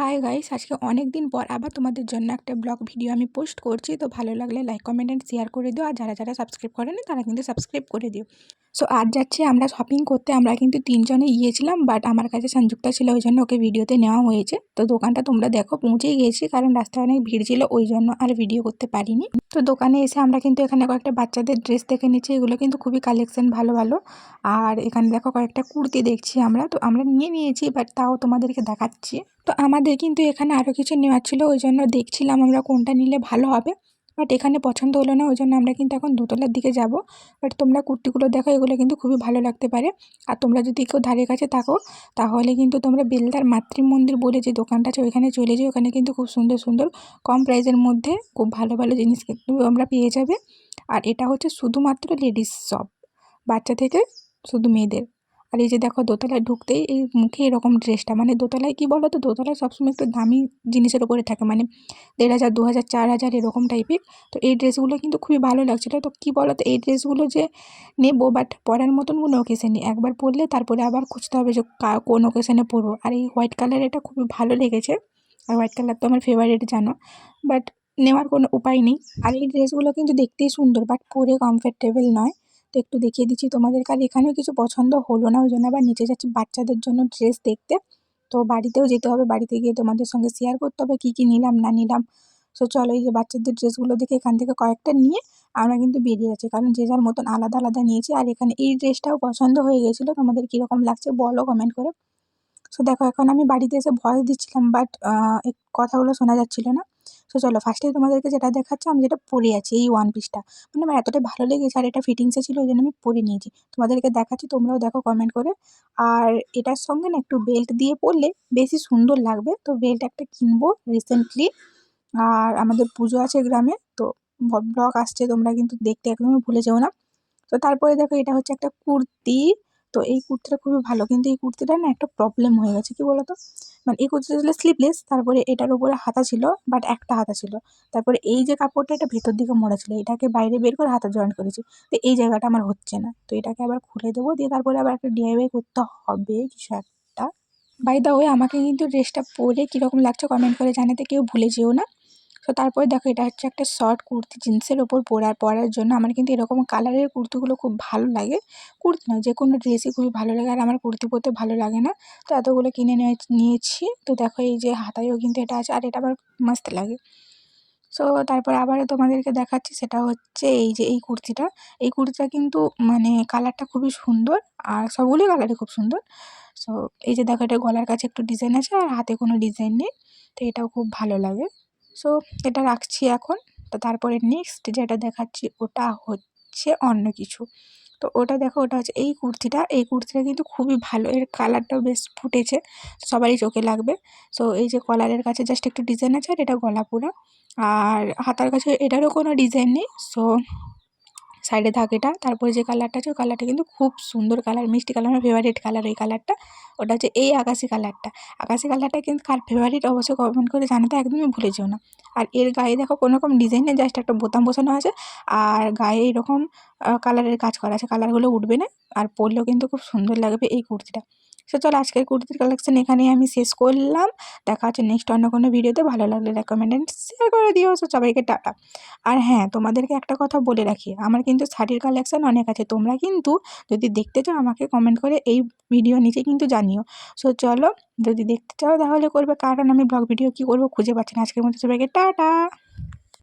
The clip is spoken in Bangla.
হাই গাইস আজকে অনেক দিন পর আবার তোমাদের জন্য একটা ব্লগ ভিডিও আমি পোস্ট করছি। তো ভালো লাগলে লাইক কমেন্ট অ্যান্ড শেয়ার করে দিও। আর যারা যারা সাবস্ক্রাইব করেনি, তারা কিন্তু সাবস্ক্রাইব করে দিও। সো আজ যাচ্ছে আমরা শপিং করতে। আমরা কিন্তু তিনজনে গিয়েছিলাম বাট আমার কাছে সংযুক্তা ছিল, ওই জন্য ওকে ভিডিওতে নেওয়া হয়েছে। তো দোকানটা তোমরা দেখো, পৌঁছেই গিয়েছি, কারণ রাস্তায় অনেক ভিড় ছিল, ওই জন্য আর ভিডিও করতে পারিনি। তো দোকানে এসে আমরা কিন্তু এখানে কয়েকটা বাচ্চাদের ড্রেস দেখে নিচ্ছি, এগুলো কিন্তু খুবই কালেকশন ভালো ভালো। আর এখানে দেখো কয়েকটা কুর্তি দেখছি আমরা। তো আমরা নিয়ে নিয়েছি বাট তাও তোমাদেরকে দেখাচ্ছি। তো আমাদের কিন্তু এখানে আরও কিছু নেওয়ার ছিল, ওই জন্য দেখছিলাম আমরা কোনটা নিলে ভালো হবে। বাট এখানে পছন্দ হলো না, ওই জন্য আমরা কিন্তু এখন দোতলার দিকে যাব। বাট তোমরা কুর্তিগুলো দেখো, এগুলো কিন্তু খুবই ভালো লাগতে পারে। আর তোমরা যদি কেউ ধারে কাছে থাকো, তাহলে কিন্তু তোমরা বেলদার মাতৃ মন্দির বলে যে দোকানটা আছে, ওইখানে চলে যাও। ওখানে কিন্তু খুব সুন্দর সুন্দর, কম প্রাইসের মধ্যে খুব ভালো ভালো জিনিস কিন্তু আমরা পেয়ে যাবে। আর এটা হচ্ছে শুধুমাত্র লেডিস শপ, বাচ্চা থেকে শুধু মেয়েদের। আর এই যে দেখো দোতলায় ঢুকতেই এই মুখে এরকম ড্রেসটা মানে দোতলায় কী বলো তো দোতলায় সবসময় একটু দামি জিনিসের ওপরে থাকে মানে দেড় হাজার, দু হাজার, চার হাজার এরকম টাইপের তো এই ড্রেসগুলো কিন্তু খুবই ভালো লাগছিল। তো কী বলো তো এই ড্রেসগুলো যে নেব বাট পরার মতন কোনো ওকেশন একবার পরলে তারপরে আবার খুঁজতে হবে যে কোন ওকেশনে পরবো। আর এই হোয়াইট কালার এটা খুবই ভালো লেগেছে। আর হোয়াইট কালার তো আমার ফেভারিট জানো? বাট নেওয়ার কোনো উপায় নেই। আর এই ড্রেসগুলো কিন্তু দেখতেই সুন্দর বাট পরে কমফর্টেবল নয়। তো একটু দেখিয়ে দিচ্ছি তোমাদের আর এখানেও কিছু পছন্দ হলো না ওই জন্য আবার নিচে যাচ্ছি বাচ্চাদের জন্য ড্রেস দেখতে। তো বাড়িতেও যেতে হবে, বাড়িতে গিয়ে তোমাদের সঙ্গে শেয়ার করতে হবে কী কী নিলাম, না নিলাম। সো চলো এই যে বাচ্চাদের ড্রেসগুলো দেখে এখান থেকে কয়েকটা নিয়ে আমরা কিন্তু বেরিয়ে যাচ্ছি, কারণ যে যার মতন আলাদা আলাদা নিয়েছি। আর এখানে এই ড্রেসটাও পছন্দ হয়ে গেছিল, তোমাদের কীরকম লাগছে বলো কমেন্ট করে। সো দেখো, এখন আমি বাড়িতে এসে ভয়েস দিচ্ছিলাম বাট কথাগুলো শোনা যাচ্ছিল না। সো চলো ফার্স্টেই তোমাদেরকে যেটা দেখাচ্ছি, আমি যেটা পরে আছি, এই ওয়ান পিসটা মানে আমার এতটাই ভালো লেগেছে, আর এটা ফিটিংসে ছিল, ওই জন্য আমি পরে নিয়েছি। তোমাদেরকে দেখাচ্ছি, তোমরাও দেখো কমেন্ট করে। আর এটার সঙ্গে না একটু বেল্ট দিয়ে পরলে বেশি সুন্দর লাগবে। তো বেল্ট একটা কিনবো রিসেন্টলি আর আমাদের পুজো আছে গ্রামে, তো ব্লগ আসছে, তোমরা কিন্তু দেখতে একদমই ভুলে যেও না। তো তারপরে দেখো, এটা হচ্ছে একটা কুর্তি। তো এই কুর্তিটা খুবই ভালো। কিন্তু এই কুর্তিটা না একটা প্রবলেম হয়ে গেছে। কী বলো তো মানে এই কুর্তিটা ছিল স্লিভলেস তারপরে এটার উপরে হাতা ছিল বাট একটা হাতা ছিল। তারপরে এই যে কাপড়টা, এটা ভেতর দিকে মোড়া ছিল। এটাকে বাইরে বের করে হাতা জয়েন করেছি। তো এই জায়গাটা আমার হচ্ছে না। তো এটাকে আবার খুলে দেবো, দিয়ে তারপরে আবার একটা ডিআইওয়াই করতে হবে কিছু একটা। বাই দা ওয়ে আমাকে কিন্তু ড্রেসটা পরে কীরকম লাগছে কমেন্ট করে জানাতে কেউ ভুলে যেও না। তো তারপরে দেখো এটা হচ্ছে একটা শর্ট কুর্তি জিন্সের ওপর পরার পরার জন্য আমার কিন্তু এরকম কালারের কুর্তিগুলো খুব ভালো লাগে। কুর্তি না যে কোনো ড্রেসই খুবই ভালো লাগে, আর আমার কুর্তি পরতে ভালো লাগে না। তো এতগুলো কিনে নিয়েছি। তো দেখো এই যে হাতায়ও কিন্তু এটা আছে, আর এটা আমার মাস্ত লাগে। সো তারপরে আবারও তোমাদেরকে দেখাচ্ছি, সেটা হচ্ছে এই যে এই কুর্তিটা। এই কুর্তিটা কিন্তু মানে কালারটা খুবই সুন্দর, আর সবগুলোই কালারই খুব সুন্দর। সো এই যে দেখো এটা গলার কাছে একটু ডিজাইন আছে, আর হাতে কোনো ডিজাইন নেই, তো এটাও খুব ভালো লাগে। সো এটা রাখছি এখন। তো তারপরে নেক্সট যেটা দেখাচ্ছি, ওটা হচ্ছে অন্য কিছু। তো ওটা দেখো, ওটা হচ্ছে এই কুর্তিটা। এই কুর্তিটা কিন্তু খুবই ভালো। এর কালারটাও বেশ ফুটেছে। সবারই চোখে লাগবে। সো এই যে কলারের কাছে জাস্ট একটু ডিজাইন আছে আর এটা গলা পুরো আর হাতার কাছে এটারও কোনো ডিজাইন নেই। সো সাইডে থাকে এটা। তারপরে যে কালারটা আছে, ওই কালারটা কিন্তু খুব সুন্দর কালার মিষ্টি কালার আমার ফেভারিট কালার ওই কালারটা ওটা হচ্ছে এই আকাশি কালারটা আকাশি কালারটা কিন্তু কার ফেভারিট অবশ্যই কমেন্ট করে জানাতে একদমই ভুলে যেও না। আর এর গায়ে দেখো কোনো রকম ডিজাইন জাস্ট একটা বোতাম বসানো আছে। আর গায়ে এরকম কালারের কাজ করা আছে। কালারগুলো উঠবে না। আর পরলেও কিন্তু খুব সুন্দর লাগবে এই কুর্তিটা। সো চলো আজকের কুর্তির কালেকশন এখানেই আমি শেষ করলাম। দেখা হচ্ছে নেক্সট অন্য কোনো ভিডিওতে। ভালো লাগলে রেকমেন্ড শেয়ার করে দিও। সো সবাইকে টাটা। আর হ্যাঁ তোমাদেরকে একটা কথা বলে রাখি। আমার কিন্তু শাড়ির কালেকশন অনেক আছে। তোমরা কিন্তু যদি দেখতে চাও, আমাকে কমেন্ট করে এই ভিডিও নিচে কিন্তু জানিও। সো চলো, যদি দেখতে চাও তাহলে করবে। কারণ আমি ব্লগ ভিডিও কী করব খুঁজে পাচ্ছি না। আজকের মতো সবাইকে টাটা।